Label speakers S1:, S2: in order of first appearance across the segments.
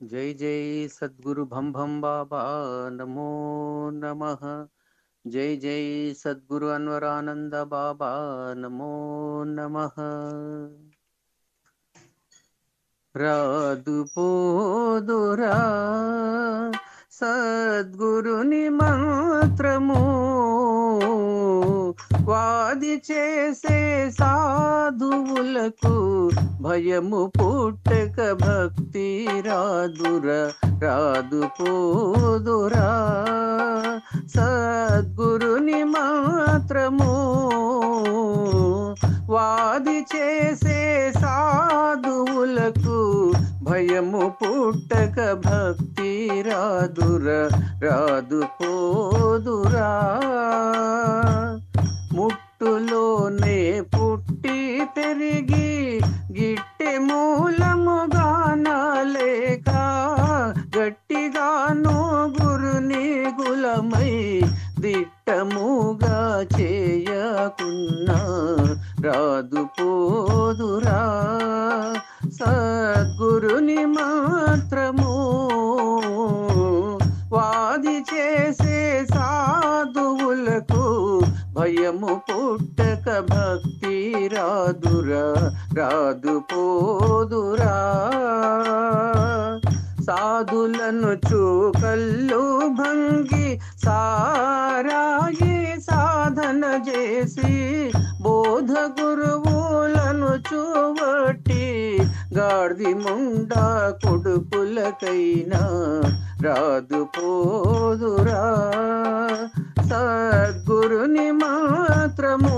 S1: జై జై సద్గురు భం భం బాబా నమో నమః జై జై సద్గురు అన్వరానంద బాబా నమో నమః రాదు పోదురా సద్గురుని మంత్రము వాది చేసే సాధువులకు భయము పుట్టక భక్తి రాదురా రాదు పోదురా. సద్గురుని మాత్రము వాది చేసే సాధువులకు భయము పుట్టక భక్తి రాదురా రాదు పోదురా. పోదురా సద్గురుని మాత్రము వాది చేసే సాధువులకు భయము పుట్టక భక్తి రాదురా రాదు పోదురా. సాధులను చూకల్లు భంగి సారాయి సాధన చేసి బోధ గురువు చూవటి గాడిది ముండా కొడుకులకైనా రాదు పోదురా. సద్గురుని మాత్రము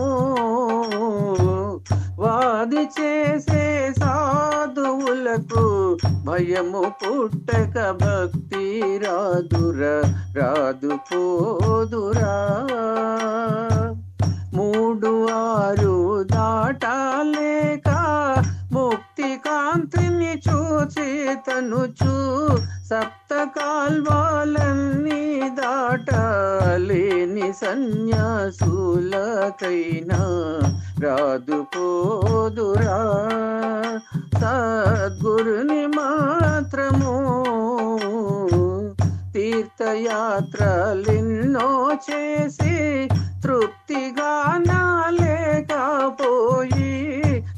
S1: వాది చేసే సాధువులకు భయము పుట్టక భక్తి రాదురా రాదు పోదురా. తనుచు సప్త కాల్వాలన్నీ దాటలేని సన్యాసులకైనా రాదు పోదురా. సద్గురుని మాత్రము తీర్థయాత్రలెన్నో చేసి తృప్తిగా నాలేకపోయి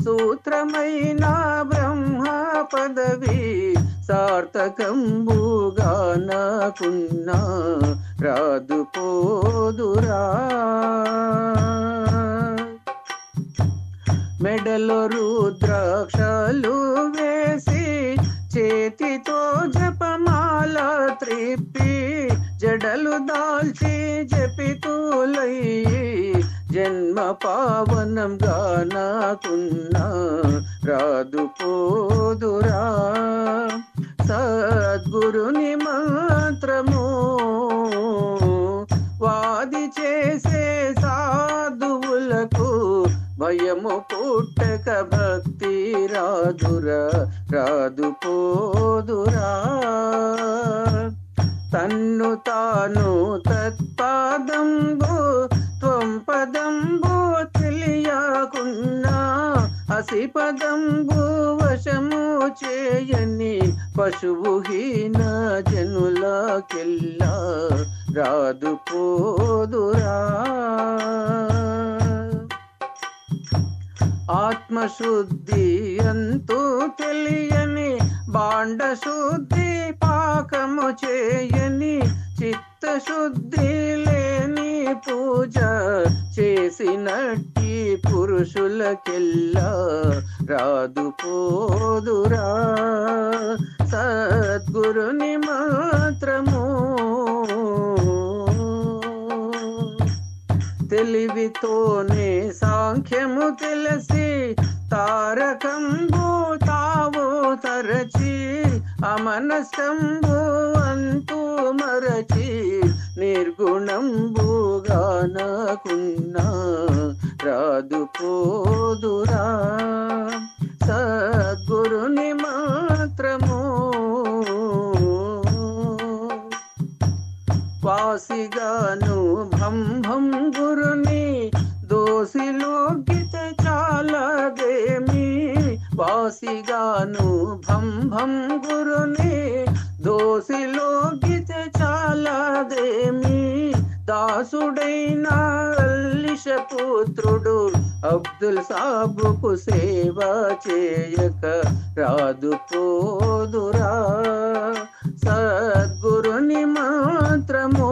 S1: సూత్రమైన సార్థకంబుగా నాకున్నా రాదు పోదురా. మెడలో రుద్రాక్షలు వేసి చేతితో జపమాల త్రిప్పి జడలు దాల్చి జపితులై జన్మ పావనంగా నాకున్నా రాదు పోదురా. సద్గురుని మాత్రము వాది చేసే సాధువులకు భయము పుట్టక భక్తి రాదురా రాదు పోదురా. తన్ను తాను తత్పాదంబు త్వంపదంబు తెలియకున్నా హసిపదంబు వశము చేయని పశువుహీన జనులకెల్లా రాదు పోదురా. ఆత్మశుద్ధి ఎంతో తెలియని బాండ శుద్ధి పాకము చేయని చిత్తశుద్ధి లేని పూజ చేసినట్టు పురుషులకెల్లా రాదు పోదురా. సద్గురుని మాత్రము తెలివితోనే సాంఖ్యము తెలిసి తారకంబు తావు తరచి అమనస్కంబు అంతూ మరచి నిర్గుణంబుగా నాకున్నా రాదు పోదురా. సద్గురుని మాత్రము. వాసిగాను భంభం గురుని దోసిలో చాలదేమి? వాసిగాను భంభం గురుని దోసిలోకితే చాలదేమి? దాసుడైన అల్లిష పుత్రుడు అబ్దుల్ సాబుకు సేవ చేయక రాదు పోదురా. సద్గురుని మాత్రము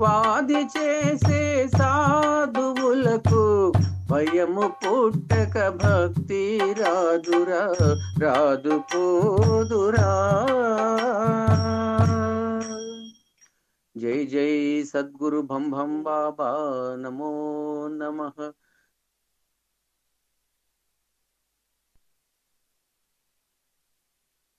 S1: వాది చేసే సాధువులకు భయము పుట్టక భక్తి రాదురా రాదు పోదురా. जय जय सद्गुरु भम भम बाबा नमो नमः।